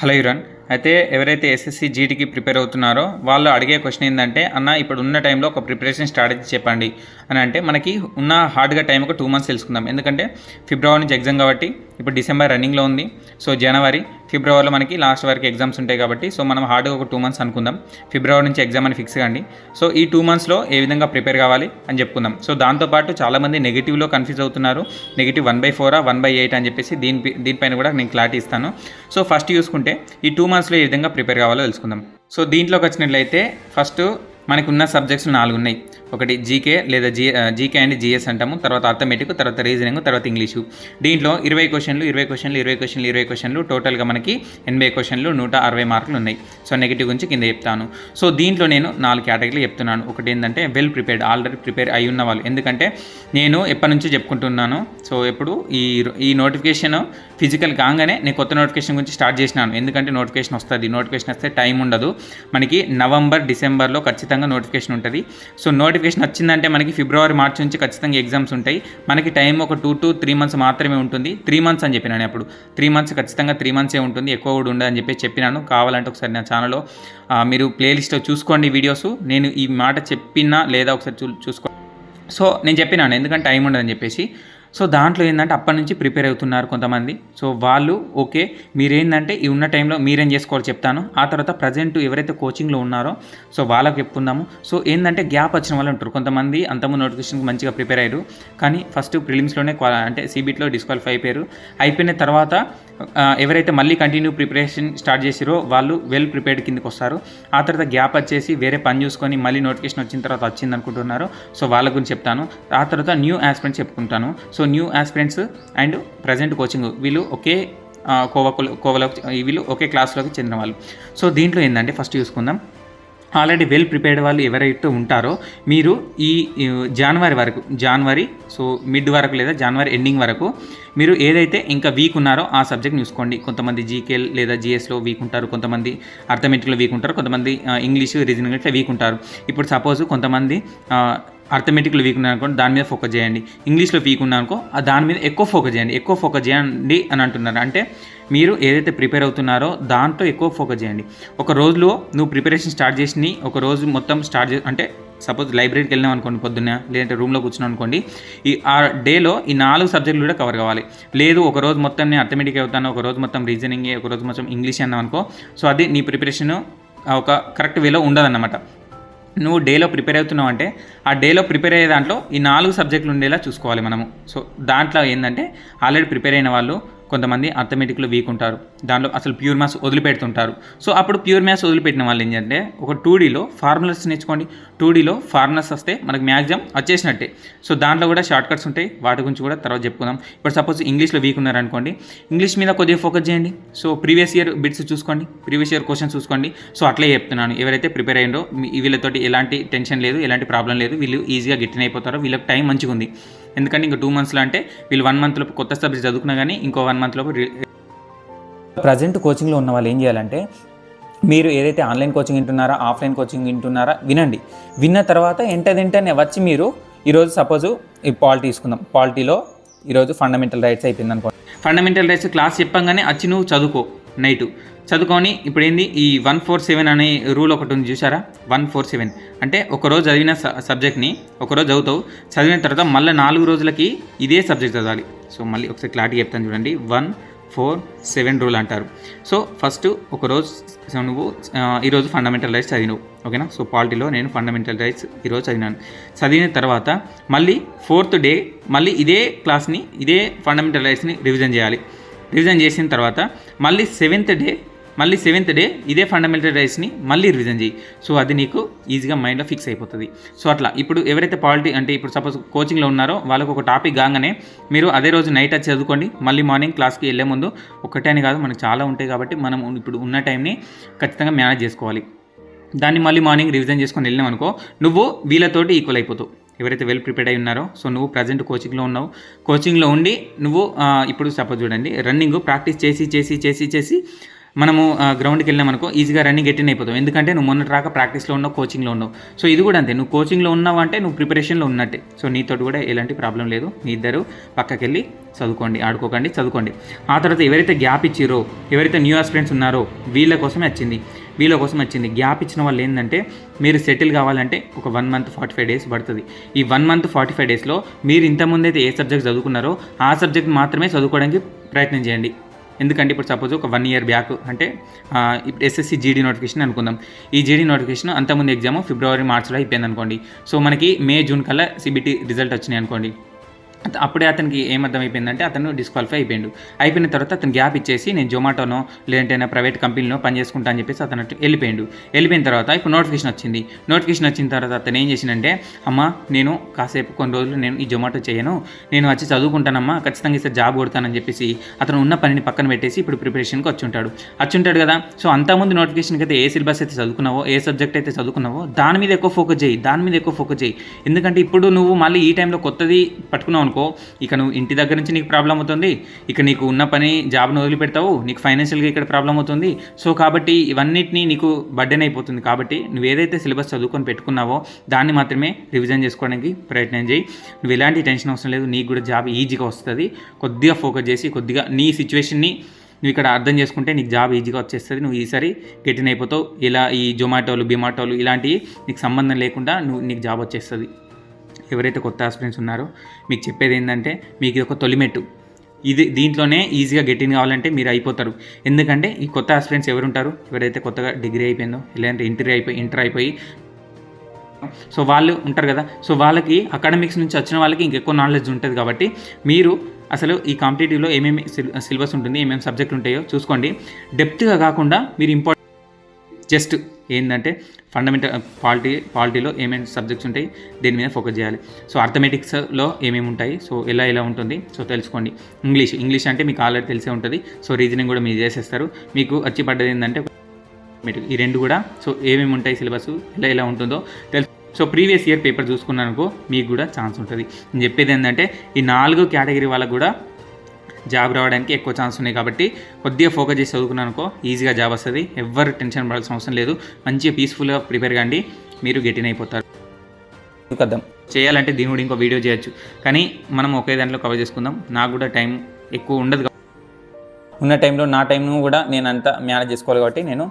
Hello యురన్ అయితే ఎవరైతే SSC జీటీకి prepare అవుతున్నారో వాళ్ళు అడిగే క్వశ్చన్ ఏంటంటే అన్న ఇప్పుడు ఉన్న టైంలో ఒక ప్రిపరేషన్ స్ట్రాటజీ చెప్పండి. అని అంటే మనకి ఉన్న హార్డ్గా టైం ఒక టూ మంత్స్ తెలుసుకుందాం. ఎందుకంటే ఫిబ్రవరి నుంచి ఎగ్జామ్ కాబట్టి ఇప్పుడు డిసెంబర్ రన్నింగ్లో ఉంది. సో జనవరి ఫిబ్రవరిలో మనకి లాస్ట్ వరకు ఎగ్జామ్స్ ఉంటాయి కాబట్టి సో మనం హార్డ్గా ఒక టూ మంత్స్ అనుకుందాం. ఫిబ్రవరి నుంచి ఎగ్జామ్ అని ఫిక్స్ కండి. సో ఈ టూ మంత్స్లో ఏ విధంగా ప్రిపేర్ కావాలి అని చెప్పుకుందాం. సో దాంతోపాటు చాలామంది నెగిటివ్లో కన్ఫ్యూజ్ అవుతున్నారు. నెగిటివ్ వన్ బై ఫోరా వన్ బై ఎయిట్ అని చెప్పేసి దీని దీనిపైన కూడా నేను క్లారిటీ ఇస్తాను. సో ఫస్ట్ చూసుకుంటే ఈ టూ మంత్స్లో ఏ విధంగా ప్రిపేర్ కావాలో తెలుసుకుందాం. సో దీంట్లోకి వచ్చినట్లయితే ఫస్ట్ మనకున్న సబ్జెక్ట్స్ నాలుగు ఉన్నాయి. ఒకటి జీకే లేదా జీ జీకే అండ్ జీఎస్ అంటాము. తర్వాత అర్థమెటిక్ తర్వాత రీజనింగ్ తర్వాత ఇంగ్లీషు దీంట్లో ఇరవై క్వశ్చన్లు ఇరవై క్వశ్చన్లు ఇరవై క్వశ్చన్లు ఇరవై క్వశ్చన్లు టోటల్గా మనకి ఎనభై క్వశ్చన్లు నూట అరవై మార్కులు ఉన్నాయి. సో నెగిటివ్ గురించి కింద చెప్తాను. సో దీంట్లో నేను నాలుగు కేటగిరీలు చెప్తున్నాను. ఒకటి ఏంటంటే వెల్ ప్రిపేర్డ్ ఆల్రెడీ ప్రిపేర్ అయి ఉన్న వాళ్ళు. ఎందుకంటే నేను ఎప్పటి నుంచి చెప్పుకుంటున్నాను. సో ఎప్పుడు ఈ ఈ నోటిఫికేషన్ ఫిజికల్ కాగానే నేను కొత్త నోటిఫికేషన్ గురించి స్టార్ట్ చేసినాను. ఎందుకంటే నోటిఫికేషన్ వస్తుంది. నోటిఫికేషన్ వస్తే టైం ఉండదు. మనకి నవంబర్ డిసెంబర్లో ఖచ్చితంగా నోటిఫికేషన్ ఉంటుంది. సో నోటిఫికేషన్ వచ్చిందంటే మనకి ఫిబ్రవరి మార్చి నుంచి ఖచ్చితంగా ఎగ్జామ్స్ ఉంటాయి. మనకి టైం ఒక టూ టు త్రీ మంత్స్ మాత్రమే ఉంటుంది. త్రీ మంత్స్ అని చెప్పినాను అప్పుడు. త్రీ మంత్స్ ఖచ్చితంగా త్రీ మంత్సే ఉంటుంది. ఎక్కువ కూడా ఉండదు అని చెప్పి చెప్పినాను. కావాలంటే ఒకసారి నా ఛానల్లో మీరు ప్లేలిస్ట్లో చూసుకోండి వీడియోస్ నేను ఈ మాట చెప్పినా లేదా ఒకసారి చూ చూసుకో సో నేను చెప్పినాను. ఎందుకంటే టైం ఉండదని చెప్పేసి. సో దాంట్లో ఏంటంటే అప్పటి నుంచి ప్రిపేర్ అవుతున్నారు కొంతమంది. సో వాళ్ళు ఓకే మీరేంటంటే ఈ ఉన్న టైంలో మీరేం చేసుకోవాలో చెప్తాను. ఆ తర్వాత ప్రజెంట్ ఎవరైతే కోచింగ్లో ఉన్నారో సో వాళ్ళకి చెప్పుకుందాము సో ఏంటంటే గ్యాప్ వచ్చిన వాళ్ళు ఉంటారు. కొంతమంది అంతకుముందు నోటిఫికేషన్కి మంచిగా ప్రిపేర్ అయ్యారు. కానీ ఫస్ట్ ప్రిలిమ్స్లోనే అంటే సీబీట్లో డిస్క్వాలిఫై అయిపోయారు. అయిపోయిన తర్వాత ఎవరైతే మళ్ళీ కంటిన్యూ ప్రిపరేషన్ స్టార్ట్ చేసిరో వాళ్ళు వెల్ ప్రిపేర్డ్ కిందకి వస్తారు. ఆ తర్వాత గ్యాప్ వచ్చేసి వేరే పని చూసుకొని మళ్ళీ నోటిఫికేషన్ వచ్చిన తర్వాత వచ్చింది అనుకుంటున్నారు సో వాళ్ళ గురించి చెప్తాను. ఆ తర్వాత న్యూ ఆస్పిరెంట్స్ చెప్పుకుంటాను. So so new aspirants and present coaching వీళ్ళు ఒకే కోవకులు కోవలోకి వీళ్ళు ఒకే క్లాస్లోకి చెందిన వాళ్ళు. సో దీంట్లో ఏంటంటే ఫస్ట్ చూసుకుందాం. ఆల్రెడీ వెల్ ప్రిపేర్డ్ వాళ్ళు ఎవరైతే ఉంటారో మీరు ఈ జనవరి వరకు జనవరి సో మిడ్ వరకు లేదా జనవరి ఎండింగ్ వరకు మీరు ఏదైతే ఇంకా వీక్ ఉన్నారో ఆ సబ్జెక్ట్ చూసుకోండి. కొంతమంది జీకేల్ లేదా జిఎస్లో వీక్ ఉంటారు కొంతమంది అర్థమెటిక్లో వీక్ ఉంటారు కొంతమంది ఇంగ్లీష్ రీజనింగ్ ఇట్లా వీక్ ఉంటారు. ఇప్పుడు సపోజ్ కొంతమంది అర్థమెటిక్లో వీక్ ఉన్నారు అనుకోండి దాని మీద ఫోకస్ చేయండి. ఇంగ్లీష్లో వీక్ ఉన్నారు అనుకో దాని మీద ఎక్కువ ఫోకస్ చేయండి. ఎక్కువ ఫోకస్ చేయండి అని అంటున్నారు. అంటే మీరు ఏదైతే ప్రిపేర్ అవుతున్నారో దాంట్లో ఎక్కువ ఫోకస్ చేయండి. ఒక రోజులో నువ్వు ప్రిపరేషన్ స్టార్ట్ చేసి ఒక రోజు మొత్తం స్టార్ట్ చే అంటే సపోజ్ లైబ్రరీకి వెళ్ళినాం అనుకోండి పొద్దున్న లేదంటే రూమ్లో కూర్చున్నాం అనుకోండి ఈ ఆ డేలో ఈ నాలుగు సబ్జెక్టులు కూడా కవర్ కావాలి. లేదు ఒక రోజు మొత్తం నేను అర్థమెటిక్ అవుతాను ఒక రోజు మొత్తం రీజనింగ్ ఒక రోజు మొత్తం ఇంగ్లీష్ అన్నాం అనుకో సో అది నీ ప్రిపరేషన్ ఒక కరెక్ట్ వేలో ఉండదన్నమాట. నువ్వు డేలో ప్రిపేర్ అవుతున్నావు అంటే ఆ డేలో ప్రిపేర్ అయ్యే దాంట్లో ఈ నాలుగు సబ్జెక్టులు ఉండేలా చూసుకోవాలి మనము. సో దాంట్లో ఏంటంటే ఆల్రెడీ ప్రిపేర్ అయిన వాళ్ళు కొంతమంది అర్థమెటిక్లో వీక్ ఉంటారు. దాంట్లో అసలు ప్యూర్ మ్యాథ్స్ వదిలిపెడుతుంటారు. సో అప్పుడు ప్యూర్ మ్యాథ్స్ వదిలిపెట్టిన వాళ్ళు ఏంటంటే ఒక టూ డీలో ఫార్ములాస్ నేర్చుకోండి. టూ డీలో ఫార్ములాస్ వస్తే మనకు మ్యాక్సిమం వచ్చేసినట్టే. సో దాంట్లో కూడా షార్ట్ కట్స్ ఉంటాయి. వాటి గురించి కూడా తర్వాత చెప్పుకుందాం. ఇప్పుడు సపోజ్ ఇంగ్లీష్లో వీక్ ఉన్నారనుకోండి. ఇంగ్లీష్ మీద కొద్దిగా ఫోకస్ చేయండి. సో ప్రీవియస్ ఇయర్ బిట్స్ చూసుకోండి. ప్రీవియస్ ఇయర్ క్వశ్చన్స్ చూసుకోండి. సో అట్లే చెప్తున్నాను. ఎవరైతే ప్రిపేర్ అయ్యిందో మీ- వీళ్ళతోటి ఎలాంటి టెన్షన్ లేదు ఎలాంటి ప్రాబ్లం లేదు. వీళ్ళు ఈజీగా గిట్టిన అయిపోతారు వీళ్ళకి టైం మంచిగా ఉంది ఎందుకంటే ఇంకా టూ మంత్స్లో అంటే వీళ్ళు వన్ మంత్లో కొత్త సబ్జెక్ట్ చదువుకున్నా కానీ ఇంకో వన్ మంత్లో ప్రజెంట్ కోచింగ్లో ఉన్న వాళ్ళు ఏం చేయాలంటే మీరు ఏదైతే ఆన్లైన్ కోచింగ్ వింటున్నారా ఆఫ్లైన్ కోచింగ్ వింటున్నారా వినండి. విన్న తర్వాత ఎంటదింటనే వచ్చి మీరు ఈరోజు సపోజ్ ఈ పాలిటీ తీసుకుందాం. పాలిటీలో ఈరోజు ఫండమెంటల్ రైట్స్ అయిపోయింది అనుకో ఫండమెంటల్ రైట్స్ క్లాస్ చెప్పంగానే వచ్చి నువ్వు చదువుకో. నైటు. చదువుకొని ఇప్పుడు ఏంది ఈ వన్ ఫోర్ సెవెన్ అనే రూల్ ఒకటి ఉంది చూసారా వన్ ఫోర్ సెవెన్. అంటే ఒకరోజు చదివిన స- సబ్జెక్ట్ని ఒకరోజు చదువుతావు చదివిన తర్వాత మళ్ళీ నాలుగు రోజులకి ఇదే సబ్జెక్ట్ చదవాలి. సో మళ్ళీ ఒకసారి క్లారిటీ చెప్తాను చూడండి. వన్ ఫోర్ సెవెన్ రూల్ అంటారు. సో ఫస్ట్ ఒకరోజు నువ్వు ఈరోజు ఫండమెంటల్ రైట్స్ చదివినవు ఓకేనా? సో పాలిటీలో నేను ఫండమెంటల్ రైట్స్ ఈరోజు చదివినాను. చదివిన తర్వాత మళ్ళీ ఫోర్త్ డే మళ్ళీ ఇదే క్లాస్ని ఇదే ఫండమెంటల్ రైట్స్ని రివిజన్ చేయాలి. రివిజన్ చేసిన తర్వాత మళ్ళీ సెవెంత్ డే మళ్ళీ సెవెంత్ డే ఇదే ఫండమెంటల్ రైట్స్ని మళ్ళీ రివిజన్ చేయి. సో అది నీకు ఈజీగా మైండ్లో ఫిక్స్ అయిపోతుంది. సో అట్లా. ఇప్పుడు ఎవరైతే పాలిటీ అంటే ఇప్పుడు సపోజ్ కోచింగ్లో ఉన్నారో వాళ్ళకు ఒక టాపిక్ కాగానే మీరు అదే రోజు నైట్ అది చదువుకోండి. మళ్ళీ మార్నింగ్ క్లాస్కి వెళ్ళే ముందు ఒకటే అని కాదు మనకు చాలా ఉంటాయి కాబట్టి మనం ఇప్పుడు ఉన్న టైంని ఖచ్చితంగా మేనేజ్ చేసుకోవాలి. దాన్ని మళ్ళీ మార్నింగ్ రివిజన్ చేసుకొని వెళ్ళినాం అనుకో నువ్వు వీళ్ళతోటి ఈక్వల్ అయిపోతావు. ఎవరైతే వెల్ ప్రిపేర్డ్ అయి ఉన్నారో సో నువ్వు ప్రజెంట్ కోచింగ్లో ఉన్నావు. కోచింగ్లో ఉండి నువ్వు ఇప్పుడు సపోజ్ చూడండి రన్నింగ్ ప్రాక్టీస్ చేసి చేసి చేసి చేసి మనము గ్రౌండ్కి వెళ్ళామనుకో ఈజీగా రన్నింగ్ ఎట్టిన అయిపోతావు. ఎందుకంటే నువ్వు మొన్నటి రాక ప్రాక్టీస్లో ఉన్నావు కోచింగ్లో ఉన్నావు. సో ఇది కూడా అంతే. నువ్వు కోచింగ్లో ఉన్నావు అంటే నువ్వు ప్రిపరేషన్లో ఉన్నట్టే. సో నీతో కూడా ఎలాంటి ప్రాబ్లం లేదు. మీ ఇద్దరు పక్కకి వెళ్ళి చదువుకోండి ఆడుకోకండి చదువుకోండి. ఆ తర్వాత ఎవరైతే గ్యాప్ ఇచ్చిరో ఎవరైతే న్యూ ఆస్పిరెంట్స్ ఉన్నారో వీళ్ళ కోసమే వచ్చింది. వీళ్ళ కోసం వచ్చింది. గ్యాప్ ఇచ్చిన వాళ్ళు ఏంటంటే మీరు సెటిల్ కావాలంటే ఒక one month forty five days పడుతుంది. ఈ వన్ మంత్ ఫార్టీ ఫైవ్ డేస్లో మీరు ఇంతకుముందైతే అయితే ఏ సబ్జెక్ట్ చదువుకున్నారో ఆ సబ్జెక్ట్ మాత్రమే చదువుకోవడానికి ప్రయత్నం చేయండి. ఎందుకంటే ఇప్పుడు సపోజ్ ఒక వన్ ఇయర్ బ్యాక్ అంటే ఇప్పుడు ఎస్ఎస్సి జీడీ నోటిఫికేషన్ అనుకుందాం. ఈ జీడీ నోటిఫికేషన్ అంతకుముందు ఎగ్జామ్ ఫిబ్రవరి మార్చ్లో అయిపోయింది అనుకోండి సో మనకి మే జూన్ కల్లా సిబిటీ రిజల్ట్ వచ్చినాయి అనుకోండి. అప్పుడే అతనికి ఏమర్థం అయిపోయిందంటే అతను డిస్క్వాలిఫై అయిపోయిండు. అయిపోయిన తర్వాత అతను గ్యాప్ ఇచ్చేసి నేను జొమాటోనో లేదంటే ప్రైవేట్ కంపెనీలో పనిచేసుకుంటా అని చెప్పేసి అతను వెళ్ళిపోయిండు. వెళ్ళిపోయిన తర్వాత ఇప్పుడు నోటిఫికేషన్ వచ్చింది. నోటిఫికేషన్ వచ్చిన తర్వాత అతను ఏం చేసిందంటే అమ్మ నేను కాసేపు కొన్ని రోజులు నేను ఈ జొమాటో చేయను. నేను వచ్చి చదువుకుంటానమ్మా. ఖచ్చితంగా ఇస్తే జాబ్ కొడతానని చెప్పేసి అతను ఉన్న పనిని పక్కన పెట్టేసి ఇప్పుడు ప్రిపరేషన్కి వచ్చి ఉంటాడు. వచ్చి ఉంటాడు కదా. సో అంతకుముందు నోటిఫికేషన్కి అయితే ఏ సిలబస్ అయితే చదువుకున్నావో ఏ సబ్జెక్ట్ అయితే చదువుకున్నావో దాని మీద ఎక్కువ ఫోకస్ చేయి. దాని మీద ఎక్కువ ఫోకస్ చేయి. ఎందుకంటే ఇప్పుడు నువ్వు మళ్ళీ ఈ టైంలో కొత్తది పట్టుకున్నావు అనుకో ఇక నువ్వు ఇంటి దగ్గర నుంచి నీకు ప్రాబ్లం అవుతుంది. ఇక నీకు ఉన్న పని జాబ్ను వదిలిపెడతావు నీకు ఫైనాన్షియల్గా ఇక్కడ ప్రాబ్లం అవుతుంది. సో కాబట్టి ఇవన్నిటిని నీకు బర్డెన్ అయిపోతుంది. కాబట్టి నువ్వు ఏదైతే సిలబస్ చదువుకొని పెట్టుకున్నావో దాన్ని మాత్రమే రివిజన్ చేసుకోవడానికి ప్రయత్నం చేయి. నువ్వు ఎలాంటి టెన్షన్ అవసరం లేదు నీకు కూడా జాబ్ ఈజీగా వస్తుంది. కొద్దిగా ఫోకస్ చేసి కొద్దిగా నీ సిచ్యువేషన్ని నువ్వు ఇక్కడ అర్థం చేసుకుంటే నీకు జాబ్ ఈజీగా వచ్చేస్తుంది. నువ్వు ఈసారి గెటిన్ అయిపోతావు. ఇలా ఈ జొమాటోలు బిమాటోలు ఇలాంటివి నీకు సంబంధం లేకుండా నువ్వు నీకు జాబ్ వచ్చేస్తుంది. ఎవరైతే కొత్త ఆస్పిరెంట్స్ ఉన్నారో మీకు చెప్పేది ఏంటంటే మీకు ఇది ఒక తొలిమెట్టు ఇది దీంట్లోనే ఈజీగా గెటిన్ కావాలంటే మీరు అయిపోతారు. ఎందుకంటే ఈ కొత్త ఆస్పిరెంట్స్ ఎవరు ఉంటారు ఎవరైతే కొత్తగా డిగ్రీ అయిపోయిందో లేదంటే ఇంటర్ అయిపోయి ఇంటర్ అయిపోయి సో వాళ్ళు ఉంటారు కదా. సో వాళ్ళకి అకాడమిక్స్ నుంచి వచ్చిన వాళ్ళకి ఇంకెక్కువ నాలెడ్జ్ ఉంటుంది కాబట్టి మీరు అసలు ఈ కాంపిటేటివ్లో ఏమేమి సిలబస్ ఉంటుంది ఏమేమి సబ్జెక్ట్ ఉంటాయో చూసుకోండి. డెప్త్గా కాకుండా మీరు ఇంపార్టెంట్ జస్ట్ ఏంటంటే ఫండమెంటల్ పాలిటీ పాలిటీలో ఏమేమి సబ్జెక్ట్స్ ఉంటాయి దేని మీద ఫోకస్ చేయాలి. సో అర్థమెటిక్స్లో ఏమేమి ఉంటాయి సో ఎలా ఎలా ఉంటుంది సో తెలుసుకోండి. ఇంగ్లీష్ ఇంగ్లీష్ అంటే మీకు ఆల్రెడీ తెలిసే ఉంటుంది సో రీజనింగ్ కూడా మీరు చేసేస్తారు. మీకు వచ్చి పడ్డది ఏంటంటే ఈ రెండు కూడా సో ఏమేమి ఉంటాయి సిలబస్ ఎలా ఎలా ఉంటుందో తెలుసు. సో ప్రీవియస్ ఇయర్ పేపర్ చూసుకున్నానుకో మీకు కూడా ఛాన్స్ ఉంటుంది. నేను చెప్పేది ఏంటంటే ఈ నాలుగు కేటగిరీ వాళ్ళకు కూడా జాబ్ రావడానికి ఎక్కువ ఛాన్స్ ఉన్నాయి కాబట్టి కొద్దిగా ఫోకస్ చేసి చదువుకున్నానుకో ఈజీగా జాబ్ వస్తుంది. ఎవ్వరు టెన్షన్ పడాల్సిన అవసరం లేదు. మంచిగా పీస్ఫుల్గా ప్రిపేర్ కండి. మీరు గెటిన్ అయిపోతారు. కద్దాం చేయాలంటే దీని కూడా ఇంకో వీడియో చేయొచ్చు. కానీ మనం ఒకే దాంట్లో కవర్ చేసుకుందాం. నాకు కూడా టైం ఎక్కువ ఉండదు ఉన్న టైంలో నా టైంను కూడా నేను అంతా మేనేజ్ చేసుకోవాలి కాబట్టి నేను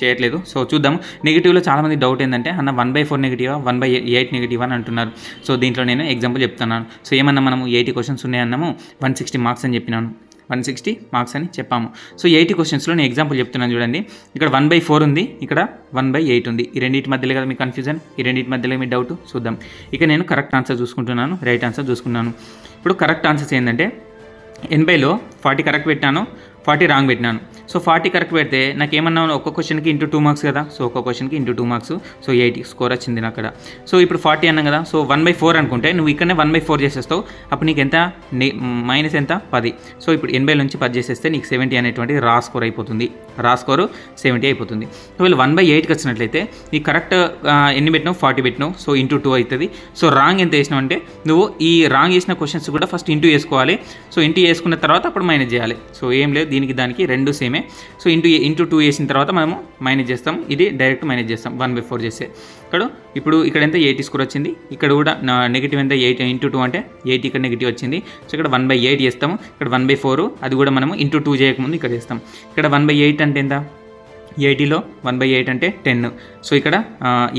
చేయట్లేదు. సో చూద్దాం నెగిటివ్లో చాలామంది డౌట్ ఏంటంటే అన్న వన్ బై ఫోర్ నెగిటివా వన్ బై ఎయిట్ నెగిటివ్ అని అంటున్నారు. సో దీంట్లో నేను ఎగ్జాంపుల్ చెప్తున్నాను. సో ఏమన్నా మనము ఎయిటీ క్వశ్చన్స్ ఉన్నాయన్నాము వన్ సిక్స్టీ మార్క్స్ అని చెప్పినాను. వన్ సిక్స్టీ మార్క్స్ అని చెప్పాము. సో ఎయిటీ క్వశ్చన్స్లో నేను ఎగ్జాంపుల్ చెప్తున్నాను చూడండి. ఇక్కడ వన్ బై ఫోర్ ఉంది ఇక్కడ వన్ బై ఎయిట్ ఉంది. ఈ రెండింటి మధ్యలో కదా మీ కన్ఫ్యూజన్ ఈ రెండింటి మధ్యలో మీ డౌట్ చూద్దాం. ఇక నేను కరెక్ట్ ఆన్సర్ చూసుకుంటున్నాను రైట్ ఆన్సర్ చూసుకున్నాను. ఇప్పుడు కరెక్ట్ ఆన్సర్స్ ఏంటంటే ఎనభైలో ఫార్టీ కరెక్ట్ పెట్టాను. ఫార్టీ రాంగ్ పెట్టినాను. సో ఫార్టీ కరెక్ట్ పెడితే నాకు ఏమన్నా ఒక్కొక్క క్వశ్చన్కి ఇంటూ టూ మార్క్స్ కదా? సో ఒక్క క్వశ్చన్కి into two marks. So eight score వచ్చింది నాకు అక్కడ సో ఇప్పుడు ఫార్టీ అన్నాం కదా? సో వన్ బై ఫోర్ అనుకుంటే నువ్వు ఇక్కడనే వన్ బై ఫోర్ చేసేస్తావు. అప్పుడు నీకు ఎంత? మైనస్ ఎంత? పది. సో ఇప్పుడు ఎనభై నుంచి పది చేసేస్తే నీకు సెవెంటీ అనేటువంటి రా స్కోర్ అయిపోతుంది. రా స్కోరు సెవెంటీ అయిపోతుంది. ఒకవేళ వన్ బై ఎయిట్కి వచ్చినట్లయితే నీకు కరెక్ట్ ఎన్ని పెట్టినావు? ఫార్టీ పెట్టినావు. సో ఇంటూ టూ అవుతుంది. సో రాంగ్ ఎంత వేసినావు అంటే నువ్వు ఈ రాంగ్ వేసిన క్వశ్చన్స్ కూడా ఫస్ట్ ఇంటూ వేసుకోవాలి. సో ఇంటూ వేసుకున్న తర్వాత అప్పుడు మైనస్ చేయాలి. సో ఏం లేదు దీనికి దానికి రెండు సేమే సో ఇంటూ ఇంటూ టూ వేసిన తర్వాత మనము మైనస్ చేస్తాం. ఇది డైరెక్ట్ మైనస్ చేస్తాం. వన్ బై ఫోర్ చేస్తే. ఇక్కడ ఇప్పుడు ఇక్కడ ఎంత? ఎయిటీ స్కోర్ వచ్చింది. ఇక్కడ కూడా నా నెగిటివ్ ఎంత? ఎయిట్ ఇంటూ టూ అంటే ఎయిట్ ఇక్కడ నెగిటివ్ వచ్చింది. సో ఇక్కడ వన్ బై ఎయిట్ చేస్తాము. ఇక్కడ వన్ బై ఫోర్ అది కూడా మనము ఇంటూ టూ చేయకముందు ఇక్కడ చేస్తాం. ఇక్కడ వన్ బై ఎయిట్ అంటే ఎంత? ఎయిటీలో వన్ బై ఎయిట్ అంటే టెన్. సో ఇక్కడ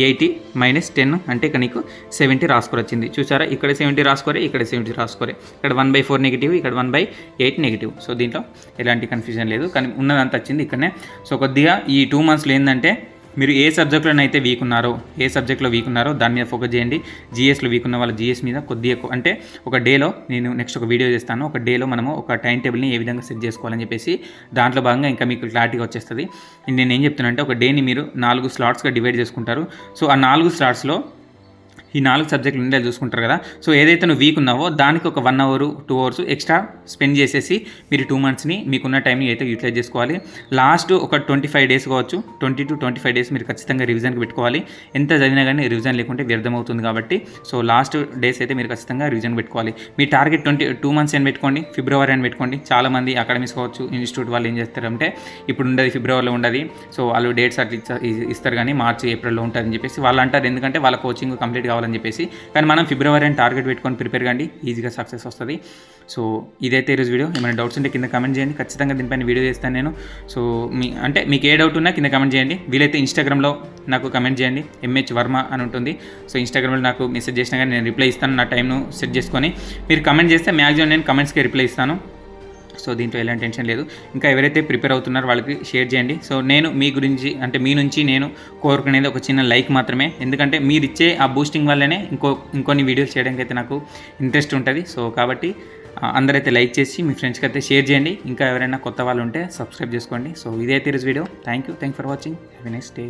ఎయిటీ మైనస్ టెన్ అంటే కనీకు నీకు సెవెంటీ రాసుకోర్ వచ్చింది. చూసారా? ఇక్కడ సెవెంటీ రాసుకోరే ఇక్కడ సెవెంటీ రాసుకోరే ఇక్కడ వన్ బై ఫోర్ నెగిటివ్ ఇక్కడ one by eight negative. So దీంట్లో ఎలాంటి కన్ఫ్యూజన్ లేదు. కానీ ఉన్నదంతా వచ్చింది ఇక్కడనే. సో కొద్దిగా ఈ టూ మంత్స్లో ఏంటంటే మీరు ఏ సబ్జెక్ట్లోనైతే వీక్ ఉన్నారో ఏ సబ్జెక్ట్లో వీక్ ఉన్నారో దాని మీద ఫోకస్ చేయండి. జీఎస్లో వీక్ ఉన్న వాళ్ళ జీఎస్ మీద కొద్దిగా ఎక్కువ అంటే ఒక డేలో నేను నెక్స్ట్ ఒక వీడియో చేస్తాను. ఒక డేలో మనము ఒక టైం టేబుల్ని ఏ విధంగా సెట్ చేసుకోవాలని చెప్పేసి దాంట్లో భాగంగా ఇంకా మీకు క్లారిటీగా వచ్చేస్తుంది. నేను ఏం చెప్తున్నానంటే ఒక డేని మీరు నాలుగు స్లాట్స్గా డివైడ్ చేసుకుంటారు. సో ఆ నాలుగు స్లాట్స్లో ఈ నాలుగు సబ్జెక్టులు ఉండేది చూసుకుంటారు కదా. సో ఏదైతే నువ్వు వీక్ ఉన్నావో దానికి ఒక one hour two hours extra spend చేసేసి మీరు టూ మంత్స్ని మీకున్న టైంని అయితే యూటిలైజ్ చేసుకోవాలి లాస్ట్ ఒక ట్వంటీ ఫైవ్ డేస్ కావచ్చు twenty to twenty five days మీరు ఖచ్చితంగా రివిజన్కి పెట్టుకోవాలి. ఎంత చదివినా కానీ రివిజన్ లేకుంటే వ్యర్థమవుతుంది కాబట్టి సో లాస్ట్ డేస్ అయితే మీరు ఖచ్చితంగా రివిజన్ పెట్టుకోవాలి. మీ టార్గెట్ ట్వంటీ టూ మంత్స్ అని పెట్టుకోండి ఫిబ్రవరి అని పెట్టుకోండి. చాలామంది అకాడమీస్ కావచ్చు ఇన్స్టిట్యూట్ వాళ్ళు ఏం చేస్తారంటే ఇప్పుడు ఉండదు ఫిబ్రవరిలో ఉండదు. సో వాళ్ళు డేట్స్ అట్లా ఇస్తారు కానీ మార్చి ఏప్రిల్లో ఉంటుందని చెప్పేసి వాళ్ళు అంటారు. ఎందుకంటే వాళ్ళ కోచింగ్ కంప్లీట్ కావాలని చెప్పేసి. కానీ మనం ఫిబ్రవరి అని టార్గెట్ పెట్టుకొని ప్రిపేర్ కండి ఈజీగా సక్సెస్ వస్తుంది. సో ఇదైతే ఈరోజు వీడియో. ఏమైనా డౌట్స్ ఉంటే కింద కమెంట్ చేయండి. ఖచ్చితంగా దీనిపైన వీడియో చేస్తాను నేను. సో మీ అంటే మీకు ఏ డౌట్ ఉన్నా కింద కమెంట్ చేయండి. వీలైతే ఇన్స్టాగ్రామ్లో నాకు కమెంట్ చేయండి. ఎంహెచ్ వర్మ అని ఉంటుంది. సో ఇన్స్టాగ్రామ్లో నాకు మెసేజ్ చేసినా కానీ నేను రిప్లై ఇస్తాను నా టైంను సెట్ చేసుకొని. మీరు కమెంట్ చేస్తే మ్యాక్సిమం నేను కమెంట్స్కి రిప్లై ఇస్తాను. సో దీంట్లో ఎలాంటి టెన్షన్ లేదు. ఇంకా ఎవరైతే ప్రిపేర్ అవుతున్నారో వాళ్ళకి షేర్ చేయండి. సో నేను మీ గురించి అంటే మీ నుంచి నేను కోరుకునేది ఒక చిన్న లైక్ మాత్రమే. ఎందుకంటే మీరు ఇచ్చే ఆ బూస్టింగ్ వల్లనే ఇంకో ఇంకొన్ని వీడియోస్ చేయడానికి అయితే నాకు ఇంట్రెస్ట్ ఉంటుంది. సో కాబట్టి అందరైతే లైక్ చేసి మీ ఫ్రెండ్స్కి అయితే షేర్ చేయండి. ఇంకా ఎవరైనా కొత్త వాళ్ళు ఉంటే సబ్స్క్రైబ్ చేసుకోండి. సో ఇదైతే ఈరోజు video. Thank you thank for watching happy next day